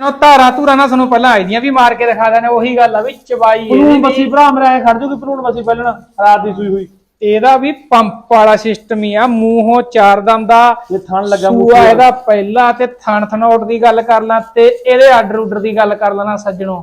ਉਹ ਧਾਰਾਂ ਧੂਰਾਂ ਨਾ ਸਾਨੂੰ ਪਹਿਲਾਂ ਆਈਆਂ ਵੀ ਮਾਰ ਕੇ ਦਿਖਾ ਦੇਣੇ ਉਹੀ ਗੱਲ ਆ ਵੀ ਚਵਾਈ ਇਹਦੀ। ਵੀ। ਬੱਸੀ ਭਰਾ ਮੇਰਾ ਐ ਖੜ ਜੂਗੀ ਪਲੂਣ ਬੱਸੀ ਪਹਿਲਣਾ ਰਾਤ ਦੀ ਸੂਈ ਹੋਈ। ਇਹਦਾ ਵੀ ਪੰਪ ਵਾਲਾ ਸਿਸਟਮ ਹੀ ਆ ਮੂੰਹੋਂ ਚਾਰ ਦਮ ਦਾ ਇਹ ਥਣ ਲੱਗਾ ਸੂਆ ਇਹਦਾ ਪਹਿਲਾ ਤੇ ਥਣ ਥਣੋਟ ਦੀ ਗੱਲ ਕਰ ਲਾਂ ਤੇ ਇਹਦੇ ਆਰਡਰ ਉਡਰ ਦੀ ਗੱਲ ਕਰ ਲੈਣਾ ਸੱਜਣੋ।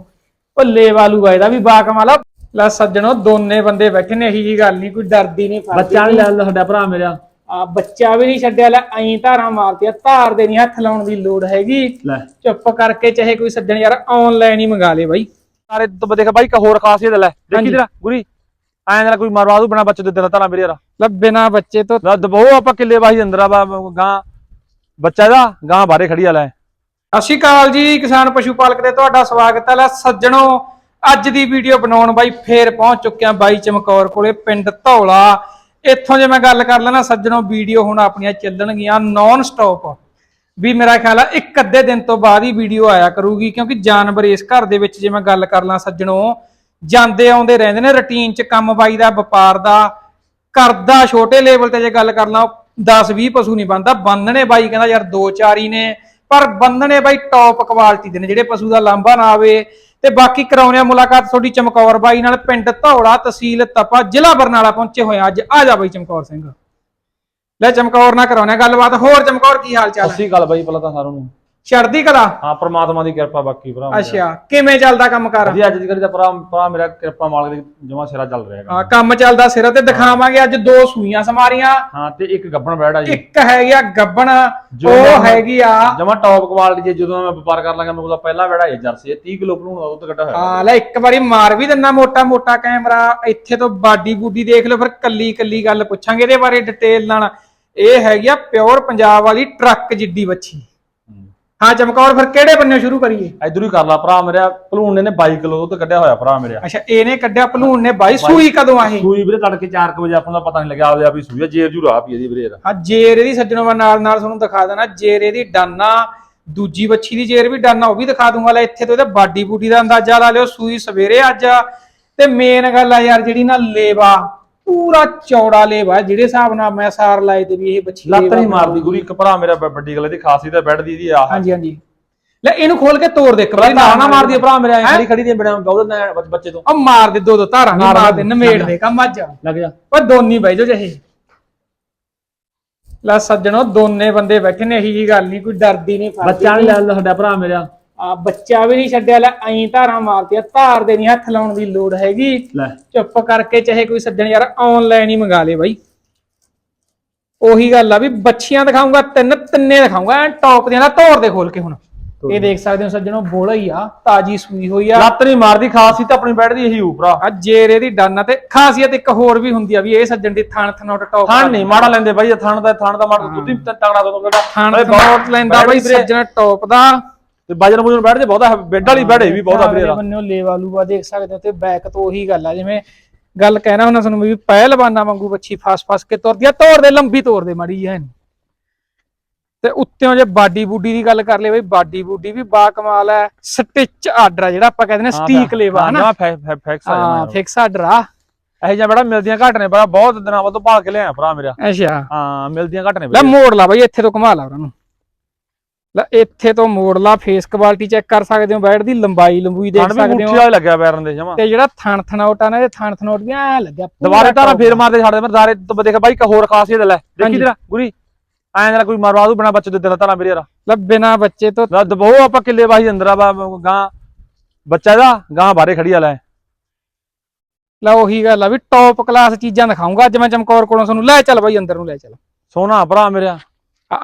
ਭੱਲੇ ਵਾਲੂ ਆ ਇਹਦਾ ਵੀ ਬਾ ਕਮਾਲਾ ਲੈ ਸੱਜਣੋ ਦੋਨੇ ਬੰਦੇ ਬੈਠੇ ਨੇ ਇਹੀ ਜੀ ਗੱਲ ਨਹੀਂ ਕੋਈ ਡਰਦੀ ਨਹੀਂ ਬੱਚਾ ਨਹੀਂ ਲੈਂਦਾ ਸਾਡਾ ਭਰਾ ਮੇਰਾ। ਆ ਬੱਚਾ ਵੀ ਨਹੀਂ ਛੱਡਿਆ ਲੈ ਐਂ ਧਾਰਾਂ ਮਾਰਦੀ ਆ ਧਾਰ ਦੇ ਨਹੀਂ ਹੱਥ ਲਾਉਣ ਦੀ ਲੋੜ ਹੈਗੀ। ਲੈ। ਚੁੱਪ ਕਰਕੇ ਚਾਹੇ ਕੋਈ ਸੱਜਣ ਯਾਰ ਆਨਲਾਈਨ ਹੀ ਮੰਗਾ ਲੇ ਬਾਈ। ਸਾਰੇ ਤੋਂ ਦੇਖ ਬਾਈ ਇੱਕ ਹੋਰ ਖਾਸੀਅਤ ਲੈ। ਦੇਖੀ ਤੇਰਾ ਗੁਰੀ ਐਂ ਜਰਾ ਕੋਈ ਮਰਵਾ ਦੂ ਬਣਾ ਬੱਚੇ ਦੇ ਦਿਲ ਤਾਲਾ ਮੇਰੇ ਯਾਰ। ਲੈ ਬਿਨਾ ਬੱਚੇ ਤੋਂ ਲੈ ਦਬਾਓ ਆਪਾਂ ਕਿੱਲੇ ਬਾਹੀ ਅੰਦਰ ਆ ਗਾਂ ਬੱਚਾ ਦਾ ਗਾਂ ਬਾਹਰੇ ਖੜੀ ਆ ਲੈ। ਸਤਿ ਸ਼੍ਰੀ ਅਕਾਲ ਜੀ ਕਿਸਾਨ ਪਸ਼ੂ ਪਾਲਕ ਦੇ ਤੁਹਾਡਾ ਸਵਾਗਤ ਹੈ। ਲੈ ਸੱਜਣੋ ਅੱਜ ਦੀ ਵੀਡੀਓ ਬਣਾਉਣ ਬਾਈ ਫੇਰ ਪਹੁੰਚ ਚੁੱਕਿਆ ਬਾਈ ਚਮਕੌਰ ਕੋਲੇ ਪਿੰਡ ਧੌਲਾ। ਇੱਥੋਂ ਜੇ ਮੈਂ ਗੱਲ ਕਰ ਲੈਣਾ, ਸੱਜਣੋ, ਵੀਡੀਓ ਹੁਣ ਆਪਣੀਆਂ ਚੱਲਣਗੀਆਂ ਨਾਨ ਸਟਾਪ ਵੀ ਮੇਰਾ ਖਿਆਲ ਆ, ਇੱਕ ਅੱਧੇ ਦਿਨ ਤੋਂ ਬਾਅਦ ਹੀ ਵੀਡੀਓ ਆਇਆ ਕਰੂਗੀ, ਕਿਉਂਕਿ ਜਾਨਵਰ ਇਸ ਘਰ ਦੇ ਵਿੱਚ ਜੇ ਮੈਂ ਗੱਲ ਕਰ ਲਾਂ, ਸੱਜਣੋ, ਜਾਂਦੇ ਆਉਂਦੇ ਰਹਿੰਦੇ ਨੇ ਰੁਟੀਨ 'ਚ ਕੰਮ ਬਾਈ ਦਾ, ਵਪਾਰ ਦਾ ਕਰਦਾ ਛੋਟੇ ਲੈਵਲ ਤੇ ਜੇ ਗੱਲ ਕਰ ਲਾਂ 10 20 ਪਸ਼ੂ ਨਹੀਂ ਬੰਦਾ ਬੰਨਣੇ ਬਾਈ ਕਹਿੰਦਾ ਯਾਰ ਦੋ ਚਾਰ ਹੀ ਨੇ, ਪਰ ਬੰਨਣੇ ਬਾਈ ਟੌਪ ਕੁਆਲਿਟੀ ਦੇ ਨੇ, ਜਿਹੜੇ ਪਸ਼ੂ ਦਾ ਲਾਂਭਾ ਨਾ ਆਵੇ ਤੇ ਬਾਕੀ ਕਰਾਉਣੇ ਆ ਮੁਲਾਕਾਤ ਤੁਹਾਡੀ ਚਮਕੌਰ ਬਾਈ ਨਾਲ, ਪਿੰਡ ਧੌਲਾ ਤਹਿਸੀਲ ਤਪਾ, ਜ਼ਿਲ੍ਹਾ ਬਰਨਾਲਾ ਪਹੁੰਚੇ ਹੋਏ ਆ ਅੱਜ। ਆ ਜਾ ਬਾਈ ਚਮਕੌਰ ਸਿੰਘ। ਲੈ ਚਮਕੌਰ ਨਾਲ ਕਰਾਉਣੇ ਗੱਲਬਾਤ। ਹੋਰ ਚਮਕੌਰ, ਕੀ ਹਾਲ ਚਾਲ ਹੈ? ਅੱਸੀ ਗੱਲ ਬਾਈ, ਪਹਿਲਾਂ ਤਾਂ ਸਾਰਿਆਂ ਨੂੰ। ਛੜਦੀ ਕਲਾ? ਹਾਂ ਪ੍ਰਮਾਤਮਾ ਦੀ ਕਿਰਪਾ ਬਾਕੀ ਭਰਾ ਮੇਰਾ। ਅੱਛਾ ਕਿਵੇਂ ਚੱਲਦਾ ਕੰਮ ਕਰ? ਵਧੀਆ ਅੱਜ ਦੀ ਘੜੀ ਦਾ ਭਰਾ ਭਰਾ ਮੇਰਾ ਕਿਰਪਾ ਮਾਲਕ ਦੀ ਜਮਾ ਸਿਰਾ ਚੱਲ ਰਿਹਾ ਹੈਗਾ। ਕੰਮ ਚੱਲਦਾ ਸਿਰ ਤੇ ਦਿਖਾਵਾਂਗੇ ਅੱਜ ਦੋ ਸੂਈਆਂ ਸਮਾਰੀਆਂ। ਹਾਂ ਤੇ ਇੱਕ ਗੱਬਣ ਬੈੜਾ ਜੀ। ਇੱਕ ਹੈਗੀ ਆ ਗੱਬਣ ਜੋ ਉਹ ਹੈਗੀ ਆ ਜਮਾ ਟੌਪ ਕੁਆਲਿਟੀ ਜੇ ਜਦੋਂ ਮੈਂ ਵਪਾਰ ਕਰ ਲਾਂਗਾ ਉਹਦਾ ਪਹਿਲਾ ਬੈੜਾ ਇਹ ਜਰਸੀ। ਹੈ 30 ਕਿਲੋ ਭਰੂਣ ਦਾ ਦੁੱਧ ਕੱਢਾ ਹੋਇਆ। ਹਾਂ ਲੈ ਇੱਕ ਵਾਰੀ ਮਾਰ ਵੀ ਦਿੰਨਾ ਮੋਟਾ ਮੋਟਾ ਕੈਮਰਾ। ਇੱਥੇ ਤੋਂ ਬਾਡੀ ਬੂਡੀ ਦੇਖ ਲਓ ਫਿਰ ਕੱਲੀ ਕੱਲੀ ਗੱਲ ਪੁੱਛਾਂਗੇ ਇਹਦੇ ਬਾਰੇ ਡਿਟੇਲ ਨਾਲ। ਇਹ ਹੈਗੀ ਆ ਪਿਓਰ ਪੰਜਾਬ ਵਾਲੀ ਟਰੱਕ ਜਿੱਡੀ ਵੱਛੀ। ਹਾਂ ਚਮਕੌਰ ਫਿਰ ਕਿਹੜੇ ਬੰਨੇ ਸ਼ੁਰੂ ਕਰੀਏ? ਇਧਰ ਹੀ ਕਰ ਲਾ ਭਰਾ ਮੇਰਾ ਭਲੂਣ ਨੇ 22 ਕਿਲੋ ਦੁੱਧ ਕੱਢਿਆ ਹੋਇਆ ਭਰਾ ਮੇਰਾ। ਅੱਛਾ ਇਹਨੇ ਕੱਢਿਆ ਭਲੂਣ ਨੇ ਬਾਈ ਸੂਈ ਕਦੋਂ ਆ ਇਹ ਸੂਈ ਵੀਰੇ ਤੜਕੇ 4 ਵਜੇ ਆਪਾਂ ਤਾਂ ਪਤਾ ਨਹੀਂ ਲੱਗਿਆ ਆਪਦੇ ਆਪ ਹੀ ਸੂਈ ਆ ਜੇਰ ਜੂ ਰਾਹ ਪੀ ਇਹਦੀ ਵੀਰੇ ਯਾਰ ਹਾਂ ਜੇਰ ਇਹਦੀ ਸੱਜਣੋਂ ਮੈਂ ਨਾਲ ਨਾਲ ਤੁਹਾਨੂੰ ਦਿਖਾ ਦੇਣਾ ਜੇਰ ਇਹਦੀ ਡਾਨਾ ਦੂਜੀ ਵੱਛੀ ਦੀ ਜੇਰ ਵੀ ਡਾਨਾ ਉਹ ਵੀ ਦਿਖਾ ਦੂੰਗਾ ਲੈ ਇੱਥੇ ਤੋਂ ਇਹਦੇ ਬਾਡੀ ਬੂਟੀ ਦਾ ਅੰਦਾਜ਼ਾ ਲਾ ਲਿਓ ਸੂਈ ਸਵੇਰੇ ਅੱਜ। ਤੇ ਮੇਨ ਗੱਲ ਆ ਯਾਰ ਜਿਹੜੀ ਨਾ ਲੇਵਾ ਪੂਰਾ ਚੌੜਾ ਲੇਵਾ ਜਿਹੜੇ ਹਿਸਾਬ ਨਾਲ ਮੈਂ ਸਾਰ ਲਾਏ ਤੇ ਵੀ ਇਹ ਵੱਛੀ ਲੱਤ ਨਹੀਂ ਮਾਰਦੀ ਗੁਰੀ ਇੱਕ ਭਰਾ ਮੇਰਾ ਬ- ਵੱਡੀ ਗੱਲ ਦੀ ਖਾਸੀ ਤਾਂ ਬੈਠਦੀ ਇਹਦੀ ਆ ਹਾਂਜੀ ਹਾਂਜੀ। ਲੈ ਇਹਨੂੰ ਖੋਲ ਕੇ ਤੋੜ ਦੇ ਇੱਕ ਵਾਰੀ ਨਾ ਨਾ ਮਾਰਦੀ ਆ ਭਰਾ ਮੇਰਾ ਹੈਂ? ਖੜੀ ਖੜੀ ਦੇ ਬਿਨਾ ਉਹਦੇ ਬੱਚ- ਬੱਚੇ ਤੋਂ। ਉਹ ਮਾਰ ਦੇ ਦੋ ਦੋ ਧਾਰਾਂ ਨਹੀਂ ਮਾਰ ਦੇ ਦੇ, ਨਮੇੜ ਦੇ ਕੰਮ ਅੱਜ। ਲੱਗ ਜਾ। ਉਹ ਦੋਨੀ ਬਹਿ ਜਾਓ ਜਿਹੇ। ਲੈ ਸੱਜਣੋ ਦੋਨੇ ਬੰਦੇ ਬੈਠੇ ਨੇ ਇਹੀ ਜੀ ਗੱਲ ਨਹੀਂ ਕੋਈ ਡਰਦੀ ਨਹੀਂ ਬੱਚਾ ਨਹੀਂ। ਲੈਂਦਾ ਸਾਡਾ ਭਰਾ ਮੇਰਾ। ਆ ਬੱਚਾ ਵੀ ਨਹੀਂ ਛੱਡਿਆ ਲੈ ਐਂ ਧਾਰਾਂ ਮਾਰਦੀ ਆ ਧਾਰ ਦੇ ਨਹੀਂ ਹੱਥ ਲਾਉਣ ਦੀ ਲੋੜ ਹੈਗੀ। ਲੈ। ਚੁੱਪ ਕਰਕੇ ਚਾਹੇ ਕੋਈ ਸੱਜਣ ਯਾਰ ਆਨਲਾਈਨ ਹੀ ਮੰਗਾ ਲੇ ਬਾਈ। ਉਹੀ ਗੱਲ ਆ ਵੀ ਬੱਚੀਆਂ ਦਿਖਾਉਂਗਾ ਤਿੰਨ ਤਿੰਨੇ ਦਿਖਾਉਂਗਾ ਐ ਟੌਪ ਦੀਆਂ ਨਾ ਧੋਰ ਦੇ ਖੋਲ ਕੇ ਹੁਣ। ਇਹ ਦੇਖ ਸਕਦੇ ਹੋ ਸੱਜਣੋ ਬੋਲਾ ਹੀ ਆ ਤਾਜੀ ਸੂਈ ਹੋਈ ਆ। ਲੱਤ ਨਹੀਂ ਮਾਰਦੀ ਖਾਸੀ ਤਾਂ ਆਪਣੀ ਬੈਠਦੀ ਇਹੀ ਭਰਾ ਆ ਜੇਰੇ ਦੀ ਡਾਨਾ ਤੇ ਖਾਸੀਅਤ ਇੱਕ ਹੋਰ ਵੀ ਹੁੰਦੀ ਆ ਵੀ ਇਹ ਸੱਜਣ ਦੀ ਥਣ ਥਣੋਟ ਟੌਪ ਥਣ ਨਹੀਂ ਮਾੜਾ ਲੈਂਦੇ ਬਾਈ ਥਣ ਦਾ ਥਣ ਦਾ ਮਾੜਾ ਹੀ। ਤਗੜਾ ਦੁੱਧ ਕੱਢਾ ਥਣ ਥਣੋਟ ਲੈਂਦਾ ਬਾਈ ਸੱਜਣ ਟੌਪ ਦਾ। ਤੇ ਬਾਜਨ ਬੁਜਨ ਬੈਠਦੇ ਬਹੁਤਾ ਬੈੱਡ ਵਾਲੀ ਬੈੜੇ ਵੀ ਬਹੁਤਾ ਵੀਰੇ ਯਾਰ। ਬੰਨਿਓ ਲੇਵਾ ਲੂਵਾ ਦੇਖ ਸਕਦੇ ਹੋ ਤੇ ਬੈਕ ਤੋਂ ਉਹੀ ਗੱਲ ਆ ਜਿਵੇਂ ਗੱਲ ਕਹਿਣਾ ਹੁੰਦਾ ਤੁਹਾਨੂੰ ਵੀ ਪਹਿਲਵਾਨਾ ਵਾਂਗੂ ਬੱਚੀ ਫਸ ਫਸ ਕੇ ਤੁਰਦੀ ਆ ਤੋੜ ਦੇ ਲੰਬੀ ਤੋੜ ਦੇ ਮਾੜੀ ਹੈ ਤੇ ਉੱਤੋਂ ਜੇ ਬਾਡੀ ਬੂਡੀ ਦੀ ਗੱਲ ਕਰ ਲਈ ਬਈ ਬਾਡੀ ਬੂਡੀ ਵੀ ਬਾ ਕਮਾਲ ਹੈ ਸਟਿਚ ਆਰਡਰ ਆ ਜਿਹੜਾ ਆਪਾਂ ਕਹਿੰਦੇ ਨੇ ਸਟੀਕ ਲੇਵਾ ਹਨਾ? ਹਾਂ ਫੈਕਸ ਆ ਹਾਂ ਫਿਕਸ ਆਰਡਰ ਆ। ਇਹ ਜਿਹਾ ਬੜਾ ਮਿਲਦੀਆਂ ਘੱਟ ਨੇ ਪਰ ਬਹੁਤ ਦਿਨਾਂ ਬਾਅਦ ਤੋਂ ਭਾਲ ਕੇ ਲਿਆ ਭਰਾ ਮੇਰਾ। ਅੱਛਾ। ਹਾਂ ਮਿਲਦੀਆਂ ਘੱਟ ਨੇ ਲੈ ਮੋੜ ਲਾ ਬਈ ਇੱਥੇ ਤੋਂ ਘੁਮਾ ਲਾ ਉਹਨਾਂ ਨੂੰ। ਲੈ ਇੱਥੇ ਤੋਂ ਮੋੜ ਲਾ ਫੇਸ ਕੁਆਲਿਟੀ ਚੈੱਕ ਕਰ ਸਕਦੇ ਹੋ ਬੈਡ ਦੀ ਲੰਬਾਈ ਲੰਬੂਈ ਦੇਖ ਸਕਦੇ ਮੁੱਠੀ ਹੋ। ਵਾਲਾ ਲੱਗਿਆ ਪੈਰਨ ਦੇ ਜਮਾ। ਤੇ ਜਿਹੜਾ ਥਣ ਥਣੋਟ ਆ ਨਾ ਇਹ ਥਣ ਥਣੋਟ ਵੀ ਐ ਲੱਗਿਆ ਦੁਬਾਰੇ ਤਾਰਾ ਫੇਰ ਮਾਰਦੇ ਛੱਡਦੇ ਮੈਂ ਦਾਰੇ ਤੋਂ ਦੇਖ ਬਾਈ ਇੱਕ ਹੋਰ ਖਾਸੀਅਤ ਲੈ ਦੇਖੀ। ਤੇਰਾ ਗੁਰੀ। ਐਂ ਜਰਾ ਕੋਈ ਮਰਵਾ ਦੂ ਬਣਾ ਬੱਚੇ ਦੇ ਦਿਲ ਤਾਰਾ ਮੇਰੇ ਯਾਰ। ਲੈ ਬਿਨਾ ਬੱਚੇ ਤੋਂ ਲੈ ਦਬਾਓ ਆਪਾਂ ਕਿੱਲੇ ਬਾਹੀ ਅੰਦਰ ਆ ਗਾਂ ਬੱਚਾ ਦਾ ਗਾਂ ਬਾਹਰੇ ਖੜੀ ਆ ਲੈ। ਲੈ ਉਹੀ ਗੱਲ ਆ ਵੀ ਟੌਪ ਕਲਾਸ ਚੀਜ਼ਾਂ ਦਿਖਾਉਂਗਾ ਅੱਜ ਮੈਂ ਚਮਕੌਰ ਕੋਲੋਂ ਤੁਹਾਨੂੰ ਲੈ ਚੱਲ ਬਾਈ ਅੰਦਰ ਨੂੰ ਲੈ ਚੱਲ। ਸੋਨਾ ਭਰਾ ਮੇਰਾ।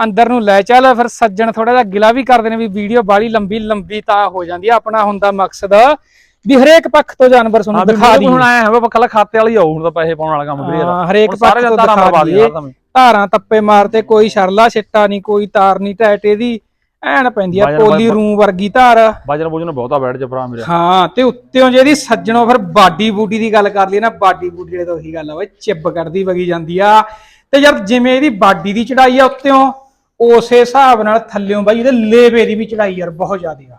ਅੰਦਰ ਨੂੰ ਲੈ ਚੱਲ ਫਿਰ ਸੱਜਣ ਥੋੜਾ ਜਿਹਾ ਗਿਲਾ ਵੀ ਕਰਦੇ ਨੇ ਵੀ ਵੀਡੀਓ ਬਾਲੀ ਲੰਬੀ ਲੰਬੀ ਤਾਂ ਹੋ ਜਾਂਦੀ ਆ। ਆਪਣਾ ਹੁੰਦਾ ਮਕਸਦ ਵੀ ਹਰੇਕ ਪੱਖ ਤੋਂ ਜਾਨਵਰ ਹਾਂ ਤੁਹਾਨੂੰ ਵੀ ਦਿਖਾ ਦੀ ਹੁਣ ਆਇਆ ਹੋਵੇ ਕੱਲਾ ਖਾਤੇ ਵਾਲੀ ਆਉ ਹੁਣ ਤਾਂ ਪੈਸੇ ਪਾਉਣ ਵਾਲਾ ਕੰਮ ਯਾਰ ਹਾਂ, ਹਰੇਕ ਪੱਖ ਤੋਂ ਦਿਖਾ ਦਈਏ। ਧਾਰਾਂ ਤੱਪੇ ਮਾਰਤੇ ਕੋਈ ਸ਼ਰਲਾ ਛਿੱਟਾ ਨਹੀਂ ਕੋਈ ਤਾਰ ਨਹੀਂ ਟੈਟ ਇਹਦੀ ਐਨ ਪੈਂਦੀ ਆ ਪੋਲੀ ਰੂਮ ਵਰਗੀ ਧਾਰ। ਬਾਜਨ ਬੁਜਨ ਬਹੁਤਾ ਬੈਠ ਜਾ ਭਰਾ ਮੇਰਾ। ਹਾਂ ਤੇ ਉੱਤੇੋਂ ਜਿਹਦੀ ਸੱਜਣੋਂ ਫਿਰ ਬਾਡੀ ਬੂਡੀ ਦੀ ਗੱਲ ਕਰ ਲਈ ਨਾ ਬਾਡੀ ਬੂਡੀ ਦੇ ਤਾਂ ਉਹੀ ਗੱਲ ਆ ਓਏ ਚਿੱਬ ਕਰਦੀ ਵਗੀ ਜਾਂਦੀ ਆ। ਤੇ ਯਾਰ ਜਿਵੇਂ ਇਹਦੀ ਬਾਡੀ ਦੀ ਚੜਾਈ ਆ ਉੱਤੇੋਂ ਉਸੇ ਹਿਸਾਬ ਨਾਲ ਥੱਲਿਓਂ ਬਾਈ ਇਹਦੇ ਲੇਵੇ ਦੀ ਵੀ ਚੜਾਈ ਯਾਰ ਬਹੁਤ ਜ਼ਿਆਦੀ ਆ।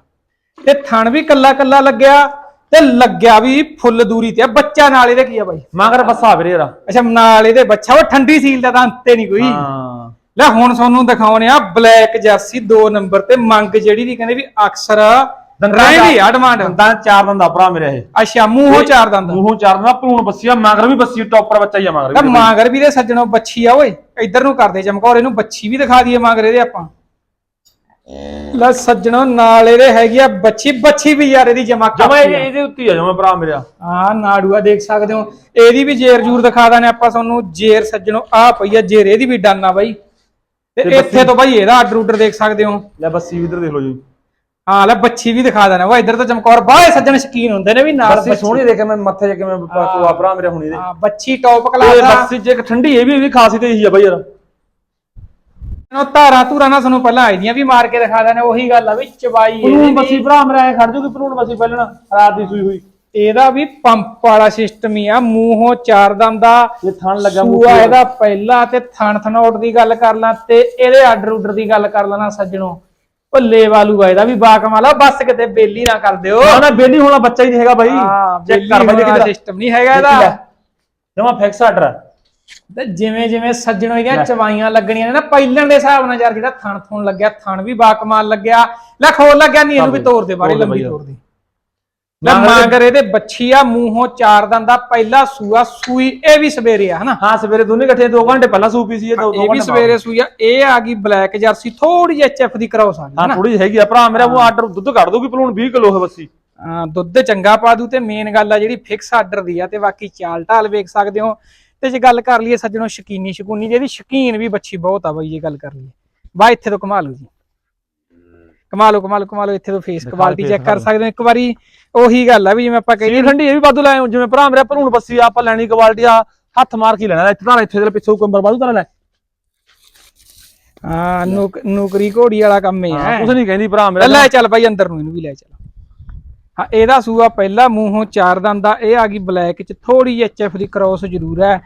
ਤੇ ਥਣ ਵੀ ਕੱਲਾ ਕੱਲਾ ਲੱਗਿਆ ਤੇ ਲੱਗਿਆ ਵੀ ਫੁੱਲ ਦੂਰੀ ਤੇ ਆ। ਬੱਚਾ ਨਾਲ ਇਹਦੇ ਕੀ ਆ ਬਾਈ? ਮਗਰ ਬੱਸਾ ਵੀਰੇ ਯਾਰ ਅੱਛਾ ਨਾਲ ਇਹਦੇ ਬੱਚਾ ਉਹ ਠੰਡੀ ਸੀਲ ਦਾ ਤਾਂ ਅੰਤੇ ਨਹੀਂ ਕੋਈ। ਹਾਂ। ਲੈ ਹੁਣ ਤੁਹਾਨੂੰ ਦਿਖਾਉਣੇ ਆ ਬਲੈਕ ਜਰਸੀ 2 ਨੰਬਰ ਤੇ ਮੰਗ ਜਿਹੜੀ ਦੀ ਕਹਿੰਦੇ ਵੀ ਅਕਸਰ ਰਹਿੰਦੀ ਆ ਡਿਮਾਂਡ ਦੰਦਾਂ ਚਾਰ ਦੰਦਾ ਭਰਾ ਮੇਰੇ ਇਹ। ਅੱਛਾ ਮੂੰਹੋਂ ਚਾਰ ਦੰਦ। ਮੂੰਹੋਂ ਚਾਰ ਦੰਦਾ ਭਲੂਣ ਬੱਸੀ ਆ ਮਗਰ ਵੀ ਬੱਸੀ ਟੌਪਰ ਬੱਚਾ ਹੀ ਆ ਮਗਰ ਤਾਂ ਵੀ ਮਾਂਗਰ ਵੀ ਦੇ ਸੱਜਣੋ ਬੱਚੀ ਆ ਓਏ। ਇੱਧਰ ਨੂੰ ਕਰਦੇ ਚਮਕੌਰ ਇਹਨੂੰ ਬੱਚੀ ਵੀ ਦਿਖਾ ਦਈਏ ਮਾਂਗਰ ਇਹਦੇ ਆਪਾਂ। ਲੈ ਸੱਜਣੋ ਨਾਲ ਇਹਦੇ ਹੈਗੀ ਆ ਬੱਚੀ ਬੱਚੀ ਵੀ ਯਾਰ ਇਹਦੀ ਜਮਾ ਜਮਾ ਇਹ ਇਹਦੇ ਉੱਤੇ ਆ ਜਮਾ ਭਰਾ ਮੇਰਾ। ਹਾਂ ਨਾੜੂਆ ਦੇਖ ਸਕਦੇ ਹੋ। ਇਹਦੀ ਵੀ ਜੇਰ ਜੂਰ ਦਿਖਾ ਦਾਨੇ ਆਪਾਂ ਤੁਹਾਨੂੰ। ਜੇਰ ਸੱਜਣੋ ਆ ਪਈ ਆ ਜੇਰ ਇਹਦੀ ਵੀ ਡਨ ਬਾਈ। ਤੇ ਇੱਥੇ ਤੋਂ ਬਾਈ ਇਹਦਾ ਆਰਡਰ ਉਡਰ ਦੇਖ ਸਕਦੇ ਹੋ। ਲੈ ਬੱਸੀ ਵੀ ਇੱਧਰ ਦੇਖ ਲਓ ਜੀ। ਹਾਂ ਲੈ ਬੱਚੀ ਵੀ ਦਿਖਾ ਦੇਣਾ। ਵਾ ਇੱਧਰ ਤਾਂ ਚਮਕੌਰ ਬਾਹਲੇ ਸੱਜਣ ਸ਼ਕੀਨ ਹੁੰਦੇ ਨੇ ਵੀ ਨਾਲ ਬੱਸੀ ਸੋਹਣੀ ਦੇਖੇ ਮੈਂ ਮੱਥੇ 'ਚ ਕਿਵੇਂ ਕੋਆ ਭਰਾ ਮੇਰੇ ਹੁਣੀ ਦੇ। ਹਾਂ ਬੱਚੀ ਟੌਪ ਕਲਾਸ ਇਹ ਦਾ ਬੱਸੀ 'ਚ ਇੱਕ ਠੰਡੀ ਇਹ ਵੀ ਇਹਦੀ ਖਾਸੀਅਤ ਇਹੀ ਆ ਬਾਈ ਯਾਰ। ਉਹ ਧਾਰਾ ਧੂਰਾ ਨਾ ਤੁਹਾਨੂੰ ਪਹਿਲਾਂ ਆਈਆਂ ਵੀ ਮਾਰ ਕੇ ਦਿਖਾ ਦੇਣਾ ਉਹੀ ਗੱਲ ਆ ਵੀ ਚਵਾਈ ਇਹਦੀ। ਬੱਸੀ ਵੀ। ਭਰਾ ਮੇਰਾ ਐ ਖੜ ਜੂਗੀ ਭਲੂਣ ਬੱਸੀ ਪਹਿਲਣਾ ਰਾਤ ਦੀ ਸੂਈ ਹੋਈ। ਇਹਦਾ ਵੀ ਪੰਪ ਵਾਲਾ ਸਿਸਟਮ ਹੀ ਆ ਮੂੰਹੋਂ ਚਾਰ ਦੰਦ ਦਾ। ਇਹ ਥਣ ਲੱਗਾ ਸੂਆ ਇਹਦਾ ਪਹਿਲਾ ਤੇ ਥਣ ਥਣੋਟ ਦੀ ਗੱਲ ਕਰ ਲਾਂ ਤੇ ਇਹਦੇ ਆਰਡਰ ਉਡਰ ਦੀ ਗੱਲ ਕਰ ਲੈਣਾ ਸੱਜਣੋ। ਭੱਲੇ ਵਾਲੂ ਆ ਇਹਦਾ ਵੀ ਬਾ ਕਮਾਲਾ ਬਸ ਕਿਤੇ ਬੇਲੀ ਨਾ ਕਰ ਦਿਓ। ਨਾ ਨਾ ਬੇਲੀ ਹੋਣਾ ਬੱਚਾ ਹੀ ਨਹੀਂ ਹੈਗਾ ਬਾਈ। ਚੈੱਕ ਕਰ ਬਾਈ ਕਿਦਾ ਸਿਸਟਮ ਨਹੀਂ ਹੈਗਾ ਇਹਦਾ। ਜਮਾ ਫਿਕਸ ਆਰਡਰ ਤੇ ਜਿਵੇਂ ਜਿਵੇਂ ਸੱਜਣੋ ਇਹਦੀਆਂ ਚਵਾਈਆਂ ਲੱਗਣੀਆਂ ਨੇ ਨਾ ਪਹਿਲਣ ਦੇ ਹਿਸਾਬ ਨਾਲ ਯਾਰ ਜਿਹੜਾ ਥਣ ਥੁਣ ਲੱਗਿਆ ਥਣ ਵੀ ਬਾ ਕਮਾਲ ਲੱਗਿਆ। ਲੈ ਖੋਲ ਲੱਗਿਆ ਨਹੀਂ ਇਹਨੂੰ ਵੀ ਤੋੜ ਦੇ ਦੇ ਲੰਬੀ। ਤੋੜ ਦੇ। ਮਾਂਗਰ ਦੇ- ਮਾਂਗਰ ਇਹਦੇ ਬੱਚੀ ਆ ਮੂੰਹੋਂ ਚਾਰ ਦੰਦ ਦਾ ਪਹਿਲਾ ਸੂਆ ਸੂਈ ਇਹ ਵੀ ਸਵੇਰੇ ਆ ਹਨਾ? ਹਾਂ ਸਵੇਰੇ ਦੋਨੇ ਇਕੱਠੇ 2 ਘੰਟੇ ਪਹਿਲਾਂ ਸੂਪ ਸੀ ਇਹ 2 ਇਹ ਵੀ ਸਵੇਰੇ ਸੂਈ ਆ। ਇਹ ਆ ਗਈ ਬਲੈਕ ਜਰਸੀ ਥੋੜੀ ਜਿਹੀ ਐਚਐਫ ਦੀ ਕਰਾਉਸ ਆ ਗਈ ਹਾਂ ਥੋੜੀ ਜਿਹੀ ਹੈਗੀ ਆ। ਭਰਾ ਮੇਰਾ ਉਹ ਆਰਡਰ ਦੁੱਧ ਕੱਢ ਦੂਗੀ ਭਲੂਣ 20 ਕਿਲੋ ਹੈ ਬੱਸੀ। ਹਾਂ, ਦੁੱਧ ਚੰਗਾ ਪਾ ਦੂ ਤੇ ਮੇਨ ਗੱਲ ਆ ਜਿਹੜੀ ਫਿਕਸ ਆਰਡਰ ਦੀ ਆ ਤੇ ਬਾਕੀ ਚਾਲ ਢਾਲ ਵੇਖ ਸਕਦੇ ਹੋ। ਤੇ ਜੇ ਗੱਲ ਕਰ ਲਈਏ ਸੱਜਣੋ ਸ਼ਕੀਨੀ ਸ਼ਕੂਨੀ ਜਿਹਦੀ ਸ਼ਕੀਨ ਵੀ ਬੱਚੀ ਬਹੁਤ ਆ ਬਈ ਜੇ ਗੱਲ ਕਰ ਲਈਏ। ਬਾ ਇੱਥੇ ਤੋਂ ਕਮਾ ਲਓ ਜੀ। ਕਮਾ ਲਓ ਕਮਾ ਲਓ ਕਮਾ ਲਓ ਇੱਥੇ ਤੋਂ ਫੇਸ ਕੁਆਲਿਟੀ ਚੈੱਕ ਕਰ ਸਕਦੇ ਹੋ ਇੱਕ ਵਾਰੀ ਉਹੀ ਗੱਲ ਆ ਵੀ ਜਿਵੇਂ ਆਪਾਂ ਕਹੀਏ ਠੰਡੀ ਇਹ ਵੀ ਵਾਧੂ ਲੈ ਆਇਓ, ਜਿਵੇਂ ਭਰਾ ਮੇਰਾ ਭਲੂਣ ਬੱਸੀ ਆਪਾਂ ਲੈਣੀ ਕੁਆਲਿਟੀ ਆ ਹੱਥ ਮਾਰ ਕੇ ਲੈਣਾ ਇੱਥੇ ਤਾਂ ਇੱਥੇ ਦੇ ਪਿੱਛੇ ਕੰਬਰ ਵਾਧੂ ਤਾਂ ਲੈ। ਹਾਂ ਨੌਕ- ਨੌਕਰੀ ਘੋੜੀ ਵਾਲਾ ਕੰਮ ਹੀ ਹਾਂ, ਕੁਛ ਨਹੀਂ ਕਹਿੰਦੀ ਭਰਾ ਮੇਰਾ ਲੈ ਚੱਲ ਬਾਈ ਅੰਦਰ ਨੂੰ ਇਹਨੂੰ ਵੀ ਲੈ ਚੱਲ। ਹਾਂ ਇਹਦਾ ਸੂਆ ਪਹਿਲਾ ਮੂੰਹੋਂ ਚਾਰ ਦੰਦ ਦਾ ਇਹ ਆ ਗਈ ਬਲੈਕ ਚ ਥੋੜੀ ਐਚਐਫ ਦੀ ਕ੍ਰੋਸ ਜ਼ਰੂਰ ਹੈ।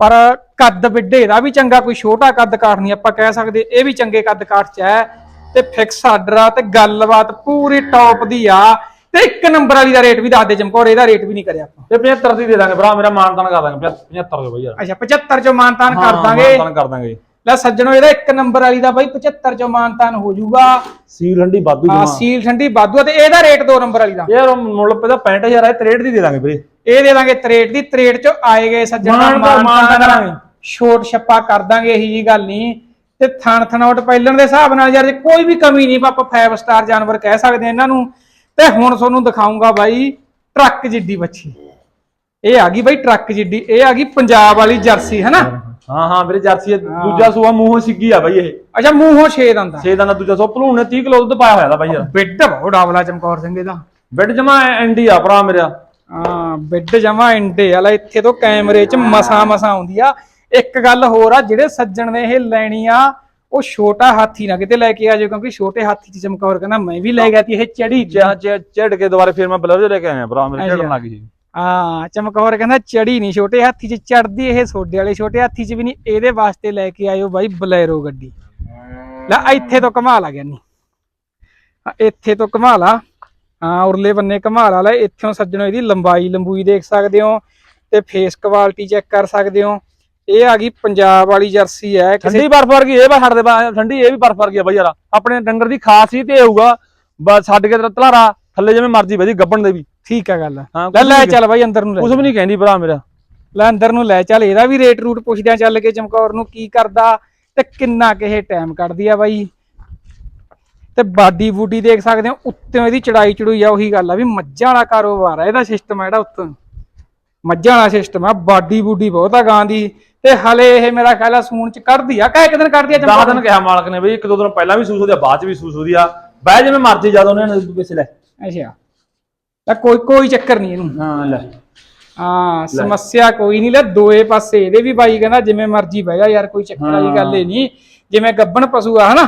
ਪਰ ਕੱਦ ਵਿੱਡੇ ਦਾ ਵੀ ਚੰਗਾ ਕੋਈ ਛੋਟਾ ਕੱਦ ਕਾਠ ਨਹੀਂ ਆਪਾਂ ਕਹਿ ਸਕਦੇ ਇਹ ਵੀ ਚੰਗੇ ਕੱਦ ਕਾਠ ਚ ਹੈ। ਤੇ ਫਿਕਸ ਆਰਡਰ ਆ ਤੇ ਗੱਲਬਾਤ ਪੂਰੀ ਟੌਪ ਦੀ ਆ। ਤੇ ਇੱਕ ਨੰਬਰ ਵਾਲੀ ਦਾ ਰੇਟ ਵੀ ਦੱਸ ਦੇ ਚਮਕੌਰ ਇਹਦਾ ਰੇਟ ਵੀ ਨਹੀਂ ਕਰਿਆ ਆਪਾਂ। ਤੇ 75 ਦੀ ਦੇ ਦਾਂਗੇ ਭਰਾ ਮੇਰਾ ਮਾਨਤਾਨ ਕਰ ਦਾਂਗੇ 75 ਦੇ ਬਈ ਯਾਰ। ਅੱਛਾ 75 ਚੋਂ ਮਾਨਤਾਨ ਕਰ ਹਾਂ, ਦਾਂਗੇ। ਮਾਨਤਾਨ ਕਰ ਦਾਂਗੇ ਲੈ ਸੱਜਣੋ ਇਹਦਾ ਇੱਕ ਨੰਬਰ ਵਾਲੀ ਦਾ ਬਾਈ 75 ਚੋਂ ਮਾਨਤਾਨ ਹੋ ਜਾਊਗਾ। ਸੀਲ ਠੰਡੀ ਵਾਧੂ ਆ ਜਮਾ। ਸੀਲ ਠੰਡੀ ਵਾਧੂ ਤੇ ਇਹਦਾ ਰੇਟ 2 ਨੰਬਰ ਵਾਲੀ ਦਾ। ਯਾਰ ਮੁੱਲ ਪੇ ਦਾ 65000 ਹੈ 63 ਦੀ ਦੇ ਦਾਂਗੇ ਵੀਰੇ। ਇਹ ਦੇ ਦਾਂਗੇ 63 ਦੀ 63 ਚ ਆਏ ਗਏ ਸੱਜਣਾ ਤਾਂ ਕਰਾਂਗੇ। ਛੋਟ ਛੱਪਾ ਕਰ ਦਾਂਗੇ ਇਹੀ ਜੀ ਗੱਲ ਨਹੀਂ। ਤੇ ਥਣ ਥਣਾਉਟ ਪਹਿਲਣ ਦੇ ਹਿਸਾਬ ਨਾਲ ਯਾਰ ਜੇ ਕੋਈ ਵੀ ਕਮੀ ਨਹੀਂ ਆਪਾਂ 5 ਸਟਾਰ ਜਾਨਵਰ ਕਹਿ ਸਕਦੇ ਹਾਂ ਇਹਨਾਂ ਨੂੰ ਤੇ ਹੁਣ ਤੁਹਾਨੂੰ ਦਿਖਾਉਂਗਾ ਬਾਈ ਟਰੱਕ ਜਿੱਡੀ ਬੱਚੀ ਇਹ ਆ ਗਈ ਬਾਈ ਟਰੱਕ ਜਿੱਡੀ ਇਹ ਆ ਗਈ ਪੰਜਾਬ ਵਾਲੀ ਜਰਸੀ ਹੈਨਾ ਹਾਂ ਹਾਂ ਵੀਰੇ ਜਰਸੀ ਹੈ, ਦੂਜਾ ਸੂਆ ਮੂੰਹੋਂ ਸਿੱਗੀ ਆ ਬਈ ਇਹ। ਅੱਛਾ ਮੂੰਹੋਂ ਛੇ ਦੰਦਾ 6 ਦਾ ਦੂਜਾ ਸੂ ਭਲੂਣ ਨੇ 30 ਕਿਲੋ ਦੁੱਧ ਪਾਇਆ ਹੋਇਆ ਦਾ ਬਈ ਯਾਰ। ਬਿੱਡ ਬਹੁਤ ਡਾਵਲਾ ਚਮਕੌਰ ਸਿੰਘ ਇਹਦਾ। ਬੈਡ ਜਮਾ ਐਂਡੀ ਆ ਭਰਾ ਮੇਰਾ। ਹਾਂ ਬਿੱਡ ਜਮਾ ਇੰਡੇ ਵਾਲਾ ਇੱਥੇ ਤੋਂ ਕੈਮਰੇ 'ਚ ਮਸਾ ਮਸਾ ਆਉਂਦੀ ਆ। ਇੱਕ ਗੱਲ ਹੋਰ ਆ ਜਿਹੜੇ ਸੱਜਣ ਨੇ ਇਹ ਲੈਣੀ ਆ ਉਹ ਛੋਟਾ ਹਾਥੀ ਨਾ ਕਿਤੇ ਲੈ ਕੇ ਆ ਜਾਓ ਕਿਉਂਕਿ ਛੋਟੇ ਹਾਥੀ 'ਚ ਚਮਕੌਰ ਕਹਿੰਦਾ ਮੈਂ ਵੀ ਲੈ ਗਿਆ ਤੀ ਇਹ ਚੜੀ ਚੜ ਕੇ ਦੁਬਾਰੇ ਫਿਰ ਮੈਂ ਬਲਰ ਲੈ ਕੇ ਆਇਆ ਭਰਾ ਮੇਰੇ ਚੜਨ ਲੱਗ ਗਈ। ਹਾਂ ਚਮਕੌਰ ਕਹਿੰਦਾ ਚੜੀ ਨਹੀਂ ਛੋਟੇ ਹਾਥੀ 'ਚ ਚੜਦੀ ਇਹ ਸੋਡੇ ਵਾਲੇ ਛੋਟੇ ਹਾਥੀ 'ਚ ਵੀ ਨਹੀਂ ਇਹਦੇ ਵਾਸਤੇ ਲੈ ਕੇ ਆਇਓ ਬਾਈ ਬਲੈਰੋ ਗੱਡੀ। ਲੈ ਇੱਥੇ ਤੋਂ ਕਮਾਲ ਆ ਗਿਆ ਨਹੀਂ ਇੱਥੇ ਤੋਂ ਕਮਾਲ ਆ ਹਾਂ ਉਰਲੇ ਬੰਨੇ ਕਮਾਲ ਆ ਲੈ ਇੱਥੋਂ ਸੱਜਣੋ ਇਹਦੀ ਲੰਬਾਈ ਲੰਬੂਈ ਦੇਖ ਸਕਦੇ ਹੋ ਤੇ ਫੇਸ ਕੁਆਲਿਟੀ ਚੈੱਕ ਕਰ ਸਕਦੇ ਹੋ। ਇਹ ਆ ਗਈ ਪੰਜਾਬ ਵਾਲੀ ਜਰਸੀ ਹੈ। ਕਿਸੇ ਠੰਡੀ ਬਰਫ ਵਰਗੀ ਇਹ ਬਾ ਛੱਡ ਦੇ ਬਾ- ਠੰਡੀ ਇਹ ਵੀ ਬਰਫ ਵਰਗੀ ਆ ਬਈ ਯਾਰ। ਆਪਣੇ ਡੰਗਰ ਦੀ ਖਾਸ ਹੀ ਤੇ ਹੋਊਗਾ। ਬਸ ਛੱਡ ਕੇ ਤੇਰਾ ਧਲਾਰਾ ਥੱਲੇ ਜਿਵੇਂ ਮਰਜ਼ੀ ਬਈ ਗੱਬਣ ਦੇ ਵੀ। ਠੀਕ ਆ ਗੱਲ ਹਾਂ, ਲੈ ਕੁਛ ਲੈ ਚੱਲ ਬਾਈ ਅੰਦਰ ਨੂੰ ਲੈ ਕੁਝ ਵੀ ਨਹੀਂ ਕਹਿੰਦੀ ਭਰਾ ਮੇਰਾ। ਲੈ ਅੰਦਰ ਨੂੰ ਲੈ ਚੱਲ ਇਹਦਾ ਵੀ ਰੇਟ ਰੂਟ ਪੁੱਛਦਿਆਂ ਚੱਲ ਕੇ ਚਮਕੌਰ ਨੂੰ ਕੀ ਕਰਦਾ ਤੇ ਕਿੰਨਾ ਕਿਹ ਟਾਈਮ ਕੱਢਦੀ ਆ ਬਾਈ। ਤੇ ਬਾਡੀ ਬੂਡੀ ਦੇਖ ਸਕਦੇ ਹੋ ਉੱਤੇ ਇਹਦੀ ਚੜਾਈ ਚੜੂਈ ਆ ਉਹੀ ਗੱਲ ਆ ਵੀ ਮੱਝਾਂ ਵਾਲਾ ਕਾਰੋਬਾਰ ਆ ਇਹਦਾ ਸਿਸਟਮ ਆ ਜਿਹੜਾ ਉੱਤੋਂ। ਮੱਝਾਂ ਵਾਲਾ ਸਿਸਟਮ ਆ ਬਾਡੀ ਬੂਡੀ ਬਹੁਤ ਆ ਗਾਂ ਦੀ। ਤੇ ਹਲੇ ਇਹ ਮੇਰਾ ਖਿਆਲ ਆ ਸੂਣ ਚ ਕੱਢਦੀ ਆ। ਕਾ ਇੱਕ ਦਿਨ ਕੱਢਦੀ ਆ 10 ਚਮਕੌਰ ਦਿਨ ਕਿਹਾ ਮਾਲਕ ਨੇ ਬਈ ਇੱਕ ਦੋ ਦਿਨ ਪਹਿਲਾਂ ਵੀ ਸੂਸ ਉਹਦੀ ਆ ਬਾਅਦ ਚ ਵੀ ਸੂਸ ਉਹਦੀ ਆ। ਬਹਿ ਜਿਵੇਂ ਮਰਜ਼ੀ ਜਦੋਂ ਉਹਨੇ ਨੇ ਪੈਸੇ ਲੈ। ਅੱਛਾ। ਤਾਂ ਕੋਈ ਕੋਈ ਚੱਕਰ ਨਹੀਂ ਇਹਨੂੰ। ਹਾਂ ਲੈ। ਹਾਂ ਸਮੱਸਿਆ ਕੋਈ ਨਹੀਂ। ਲੈ ਦੋਏ ਪਾਸੇ ਇਹਦੇ ਵੀ ਬਾਈ ਕਹਿੰਦਾ ਜਿਵੇਂ ਮਰਜ਼ੀ ਬਹਿ ਜਾ ਯਾਰ ਕੋਈ ਚੱਕਰ ਵਾਲੀ ਗੱਲ ਹੀ। ਨਹੀਂ। ਜਿਵੇਂ ਗੱਬਣ ਪਸ਼ੂ ਆ ਹਨਾ?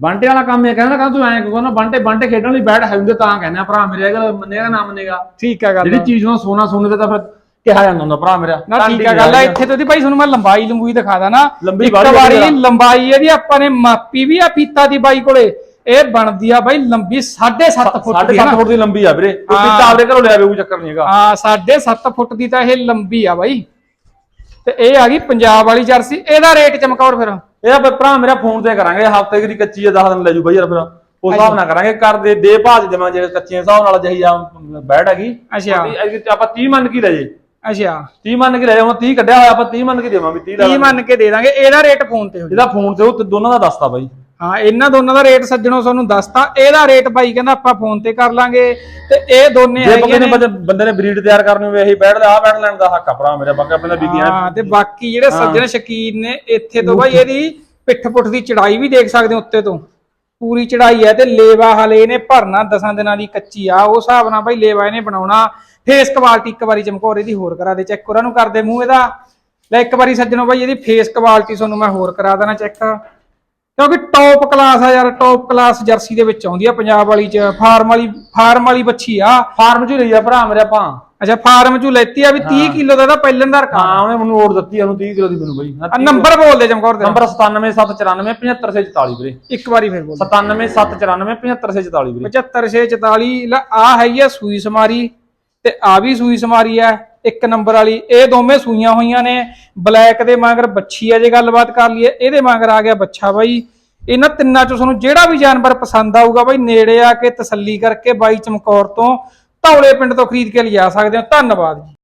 ਬੰਟੇ ਵਾਲਾ ਕੰਮ ਇਹ ਕਹਿੰਦਾ ਕਹਿੰਦਾ ਤੂੰ ਐਂ ਕਿਉਂ ਕਹਿੰਦਾ ਬੰਟੇ ਬੰਟੇ ਖੇਡਣ ਲਈ ਬੈਠ ਹੈ ਹੁੰਦੇ ਤਾਂ ਕਹਿੰਦਾ ਭਰਾ ਮੇਰੇ ਇਹ ਗੱਲ ਮੰਨੇਗਾ ਨਾ ਮੰਨੇਗਾ। ਠੀਕ ਆ ਗੱਲ। ਜਿਹੜੀ ਚੀਜ਼ ਨੂੰ ਸੋਨਾ ਸੋਨੇ ਤੇ ਤਾਂ ਫਿਰ ਕਿਹਾ ਜਾਂਦਾ ਹੁੰਦਾ ਭਰਾ ਮੇਰਾ? ਨਾ ਠੀਕ ਆ ਗੱਲ ਆ ਇੱਥੇ ਤੋਂ ਦੀ ਭਾਈ ਤੁਹਾਨੂੰ ਮੈਂ ਲੰਬਾਈ ਲੰਬੂਈ ਦਿਖਾ ਦਾਂ ਲੰਬੀ ਇੱਕ ਵਾਰੀ। ਲੰਬਾਈ ਇਹਦੀ ਆਪਾਂ ਨੇ ਮਾਪੀ ਵੀ ਆ ਫੀਤਾ ਦੀ ਬਾਈ ਕੋਲੇ। ਇਹ ਬਣਦੀ ਆ ਬਾਈ ਲੰਬੀ 7.5 ਫੁੱਟ ਦੀ ਸੱਤ ਹੈ ਫੁੱਟ ਦੀ ਲੰਬੀ ਆ ਵੀਰੇ। ਕੋਈ। ਤਾਵਰੇ ਘਰੋਂ ਲਿਆਵੇ ਕੋਈ ਚੱਕਰ ਨਹੀਂ ਹੈਗਾ। ਹਾਂ 7.5 ਫੁੱਟ ਦੀ ਤਾਂ ਇਹ ਲੰਬੀ ਆ ਬਾਈ। ਤੇ ਇਹ ਆ ਗਈ ਪੰਜਾਬ ਵਾਲੀ ਜਰਸੀ। ਇਹਦਾ ਰੇਟ ਚਮਕੌਰ ਫਿਰ। ਇਹ ਆ ਭਰਾ ਮੇਰਾ ਫੋਨ ਤੇ ਕਰਾਂਗੇ ਹਫ਼ਤੇ ਦੀ ਕੱਚੀ ਆ 10 ਦਿਨ ਲੈ ਜੂ ਬਈ ਯਾਰ ਫਿਰ। ਉਸ ਹਿਸਾਬ ਨਾਲ ਕਰਾਂਗੇ ਕਰ ਦੇ ਦੇ ਭਾਜ ਦੇਵਾਂ ਜਿਹੜੇ ਕੱਚੇ ਹਿਸਾਬ ਨਾਲ ਜਹੀ ਆ ਬੈਠ ਹੈਗੀ ਅੱਛਾ। ਆਪਾਂ 30 ਮੰਨ ਕੇ ਲੈ ਜੇ। ਅੱਛਾ। 30 ਮੰਨ ਕੇ ਲੈ ਜਾ ਹੁਣ 30 ਕੱਢਿਆ ਹੋਇਆ ਆਪਾਂ 30 ਮੰਨ ਕੇ ਦੇਵਾਂ ਵੀ 30 ਲੈ ਕੀ ਮੰਨ ਕੇ ਦੇ ਦਾਂਗੇ ਇਹਦਾ ਰੇਟ ਫੋਨ ਤੇ ਹੋ ਜਾਊ। ਇਹਦਾ ਫੋਨ ਤੇ ਉਹ ਤੇ ਦੋਨਾਂ ਦਾ ਦੱਸਤਾ ਬਾਈ। ਹਾਂ ਇਹਨਾਂ ਦੋਨਾਂ ਦਾ ਰੇਟ ਸੱਜਣੋ ਤੁਹਾਨੂੰ ਦੱਸਤਾ ਇਹਦਾ ਰੇਟ ਬਾਈ ਕਹਿੰਦਾ ਆਪਾਂ ਫੋਨ ਤੇ ਕਰ ਲਾਂਗੇ ਤੇ ਇਹ ਦੋਨੇ ਜੇ ਹੈਗੇ ਬੰਦੇ ਨੇ ਨੇ। ਬੰਦੇ- ਬੰਦੇ ਨੇ ਬਰੀਡ ਤਿਆਰ ਕਰਨੀ ਹੋਵੇ ਇਹੀ ਬੈਠ ਆ ਬੈਠ ਲੈਣ ਦਾ ਹੱਕ ਆ ਭਰਾ ਮੇਰੇ ਬਾਕੀ ਆਪਣੇ ਦਾ ਵਿਗਿਆਨ ਹਾਂ ਤੇ ਬਾਕੀ ਜਿਹੜੇ ਸੱਜਣ ਸ਼ਕੀਨ ਨੇ ਇੱਥੇ ਤੋਂ ਬਾਈ ਇਹਦੀ ਪਿੱਠ ਪੁੱਠ ਦੀ ਚੜਾਈ ਵੀ ਦੇਖ ਸਕਦੇ ਹੋ ਉੱਤੇ ਤੋਂ। ਪੂਰੀ ਚੜਾਈ ਹੈ ਤੇ ਲੇਵਾ ਹਲੇ ਇਹਨੇ ਭਰਨਾ ਦਸਾਂ ਦਿਨਾਂ ਦੀ ਕੱਚੀ ਆ ਉਹ ਹਿਸਾਬ ਨਾਲ ਬਾਈ ਲੇਵਾ ਇਹਨੇ ਬਣਾਉਣਾ। ਫੇਸ ਕੁਆਲਿਟੀ ਇੱਕ ਵਾਰੀ ਚਮਕੌਰ ਇਹਦੀ ਹੋਰ ਕਰਾ ਦੇ ਚੈੱਕ ਉਹਨਾਂ ਨੂੰ ਕਰਦੇ ਮੂੰਹ ਇਹਦਾ। ਲੈ ਇੱਕ ਵਾਰੀ ਸੱਜਣੋ ਬਾਈ ਇਹਦੀ ਫੇਸ ਕੁਆਲਿਟੀ ਤੁਹਾਨੂੰ ਮੈਂ ਹੋਰ ਕਰਾ ਦੇਣਾ ਚੈੱਕ ਕਿਉਂਕਿ ਟੌਪ ਕਲਾਸ ਆ ਯਾਰ ਟੌਪ ਕਲਾਸ ਜਰਸੀ ਦੇ ਵਿੱਚ ਆਉਂਦੀ ਆ ਪੰਜਾਬ ਵਾਲੀ ਚ ਫਾਰਮ ਵਾਲੀ ਫਾਰਮ ਵਾਲੀ ਬੱਚੀ ਆ। ਫਾਰਮ ਚ ਲਈ ਆ ਭਰਾ ਮੇਰੇ ਆਪਾਂ। ਅੱਛਾ ਫਾਰਮ ਚੋਂ ਲੈਤੀ ਆ ਵੀ 30 ਕਿਲੋ ਦਾ ਇਹਦਾ ਪਹਿਲਣ ਦਾ ਰਿਕਾਰਡ ਹਾਂ ਉਹਨੇ ਮੈਨੂੰ ਓੜ ਦਿੱਤੀ ਉਹਨੂੰ 30 ਕਿਲੋ ਦੀ ਮੈਨੂੰ ਬਾਈ। ਨੰਬਰ ਬੋਲ ਦੇ ਚਮਕੌਰ ਦੇ ਨੰਬਰ 97794 75644 ਵੀਰੇ। ਇੱਕ ਵਾਰੀ ਫਿਰ ਬੋਲ 97794 75644 ਵੀਰੇ। 75644 ਲੈ ਆ ਹੈਗੀ ਆ ਸੂਈ ਸਮਾਰੀ। ਤੇ ਆ ਵੀ ਸੂਈ ਸਮਾਰੀ ਹੈ, ਇੱਕ ਨੰਬਰ ਵਾਲੀ। ਇਹ ਦੋਵੇਂ ਸੂਈਆਂ ਹੋਈਆਂ ਨੇ। ਬਲੈਕ ਦੇ ਮਗਰ ਬੱਛੀ ਆ ਜੇ ਗੱਲਬਾਤ ਕਰ ਲਈਏ। ਇਹਦੇ ਮਗਰ ਆ ਗਿਆ ਬੱਛਾ ਬਾਈ। ਇਹਨਾਂ ਤਿੰਨਾਂ ਚੋਂ ਤੁਹਾਨੂੰ ਜਿਹੜਾ ਵੀ ਜਾਨਵਰ ਪਸੰਦ ਆਊਗਾ ਬਾਈ, ਨੇੜੇ ਆ ਕੇ ਤਸੱਲੀ ਕਰਕੇ ਬਾਈ ਚਮਕੌਰ ਤੋਂ ਧੌਲੇ ਪਿੰਡ ਤੋਂ ਖਰੀਦ ਕੇ ਲਿਜਾ ਸਕਦੇ ਹੋ। ਧੰਨਵਾਦ ਜੀ।